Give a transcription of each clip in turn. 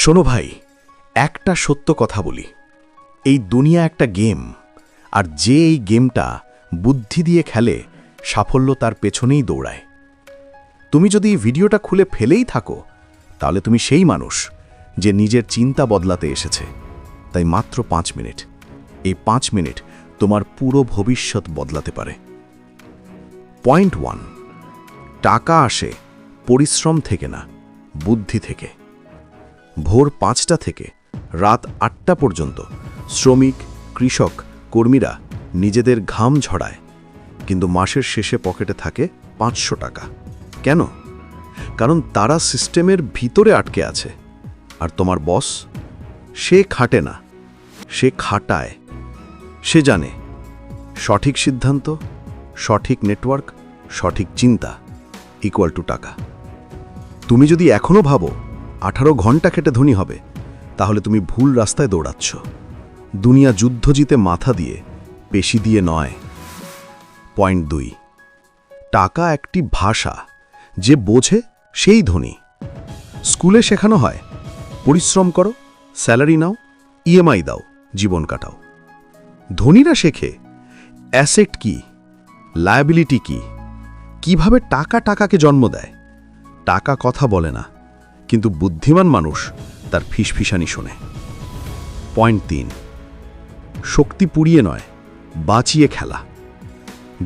শোনো ভাই, একটা সত্য কথা বলি। এই দুনিয়া একটা গেম, আর যে এই গেমটা বুদ্ধি দিয়ে খেলে, সাফল্য তার পেছনেই দৌড়ায়। তুমি যদি ভিডিওটা খুলে ফেলেই থাকো, তাহলে তুমি সেই মানুষ যে নিজের চিন্তা বদলাতে এসেছে। তাই মাত্র পাঁচ মিনিট। এই পাঁচ মিনিট তোমার পুরো ভবিষ্যৎ বদলাতে পারে। পয়েন্ট ওয়ান, টাকা আসে পরিশ্রম থেকে না, বুদ্ধি থেকে। ভোর পাঁচটা থেকে রাত আটটা পর্যন্ত শ্রমিক, কৃষক, কর্মীরা নিজেদের ঘাম ঝড়ায় কিন্তু মাসের শেষে পকেটে থাকে পাঁচশো টাকা। কেন? কারণ তারা সিস্টেমের ভিতরে আটকে আছে। আর তোমার বস? সে খাটে না। সে খাটায়। সে জানে। সঠিক সিদ্ধান্ত, সঠিক নেটওয়ার্ক, সঠিক চিন্তা ইকুয়াল টু টাকা। তুমি যদি এখনও ভাবো আঠারো ঘণ্টা খেটে ধনী হবে। তাহলে তুমি ভুল রাস্তায় দৌড়াচ্ছ। দুনিয়া যুদ্ধ জিতে মাথা দিয়ে, পেশি দিয়ে নয়। পয়েন্ট দুই। টাকা একটি ভাষা। যে বোঝে সেই ধনী। স্কুলে শেখানো হয়, পরিশ্রম করো, স্যালারি নাও, ইএমআই দাও, জীবন কাটাও। ধনীরা শেখে, অ্যাসেট কি? লায়াবিলিটি কি? কীভাবে টাকা টাকাকে জন্ম দেয়? টাকা কথা বলে না। কিন্তু বুদ্ধিমান মানুষ তার ফিসফিসানি শোনে। পয়েন্ট তিন, শক্তি পুড়িয়ে নয়, বাঁচিয়ে খেলা।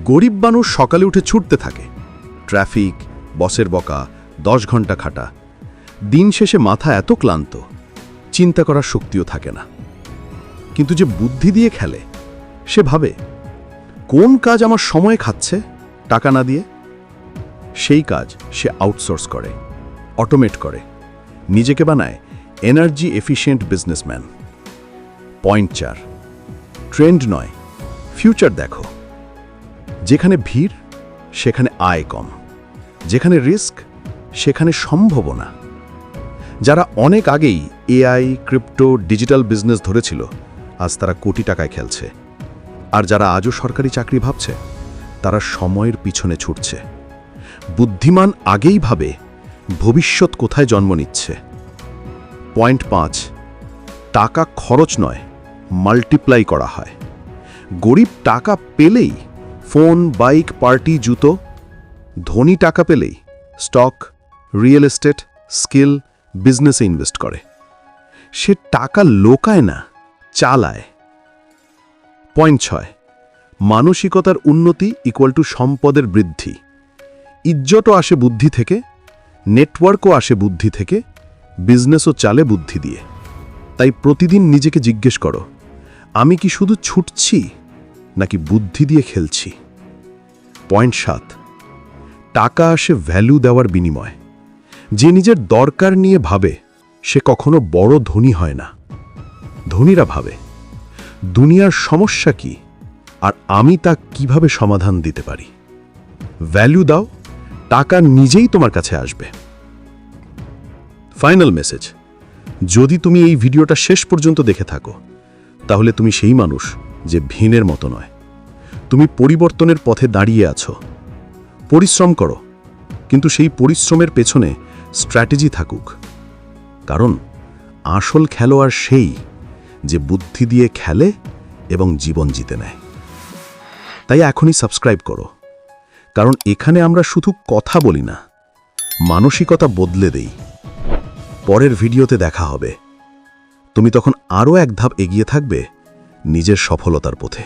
গরিব মানুষ সকালে উঠে ছুটতে থাকে। ট্রাফিক, বসের বকা, দশ ঘণ্টা খাটা। দিন শেষে মাথা এত ক্লান্ত, চিন্তা করার শক্তিও থাকে না। কিন্তু যে বুদ্ধি দিয়ে খেলে, সে ভাবে, কোন কাজ আমার সময় খাচ্ছে টাকা না দিয়ে? সেই কাজ সে আউটসোর্স করে, অটোমেট করে। নিজেকে বানায় এনার্জি এফিশিয়েন্ট বিজনেসম্যান পয়েন্ট চার। ট্রেন্ড নয় ফিউচার দেখো। যেখানে ভিড়, সেখানে আয় কম। যেখানে রিস্ক সেখানে সম্ভাবনা। যারা অনেক আগেই এআই ক্রিপ্টো ডিজিটাল বিজনেস ধরেছিল, আজ তারা কোটি টাকায় খেলছে। আর যারা আজও সরকারি চাকরি ভাবছে, তারা সময়ের পিছনে ছুটছে। বুদ্ধিমান আগেই ভাবে ভবিষ্যৎ কোথায় জন্ম নিচ্ছে? পয়েন্ট পাঁচ, টাকা খরচ নয় মাল্টিপ্লাই করা হয়। গরিব টাকা পেলেই ফোন বাইক পার্টি জুতো, ধনী টাকা পেলেই স্টক রিয়েল এস্টেট স্কিল বিজনেসে ইনভেস্ট করে। সে টাকা লোকায় না, চালায়। পয়েন্ট ছয়, মানসিকতার উন্নতি ইকুয়াল টু সম্পদের বৃদ্ধি। ইজ্জতও আসে বুদ্ধি থেকে নেটওয়ার্কও আসে বুদ্ধি থেকে, বিজনেসও চালে বুদ্ধি দিয়ে। তাই প্রতিদিন নিজেকে জিজ্ঞেস করো, আমি কি শুধু ছুটছি, নাকি বুদ্ধি দিয়ে খেলছি? পয়েন্ট সাত, টাকা আসে ভ্যালু দেওয়ার বিনিময়। যে নিজের দরকার নিয়ে ভাবে, সে কখনো বড় ধনী হয় না। ধনীরা ভাবে, দুনিয়ার সমস্যা কি, আর আমি তা কীভাবে সমাধান দিতে পারি? ভ্যালু দাও টাকা নিজেই তোমার কাছে আসবে। ফাইনাল মেসেজ যদি তুমি এই ভিডিওটা শেষ পর্যন্ত দেখে থাকো, তাহলে তুমি সেই মানুষ যে ভিনের মতো নয়। তুমি পরিবর্তনের পথে দাঁড়িয়ে আছো। পরিশ্রম করো, কিন্তু সেই পরিশ্রমের পেছনে স্ট্র্যাটেজি থাকুক। কারণ আসল খেলোয়াড় সেই যে বুদ্ধি দিয়ে খেলে এবং জীবন জিতে নেয়। তাই এখনই সাবস্ক্রাইব করো। কারণ এখানে আমরা শুধু কথা বলি না, মানসিকতা বদলে দেই। পরের ভিডিওতে দেখা হবে। তুমি তখন আরও এক ধাপ এগিয়ে থাকবে নিজের সফলতার পথে।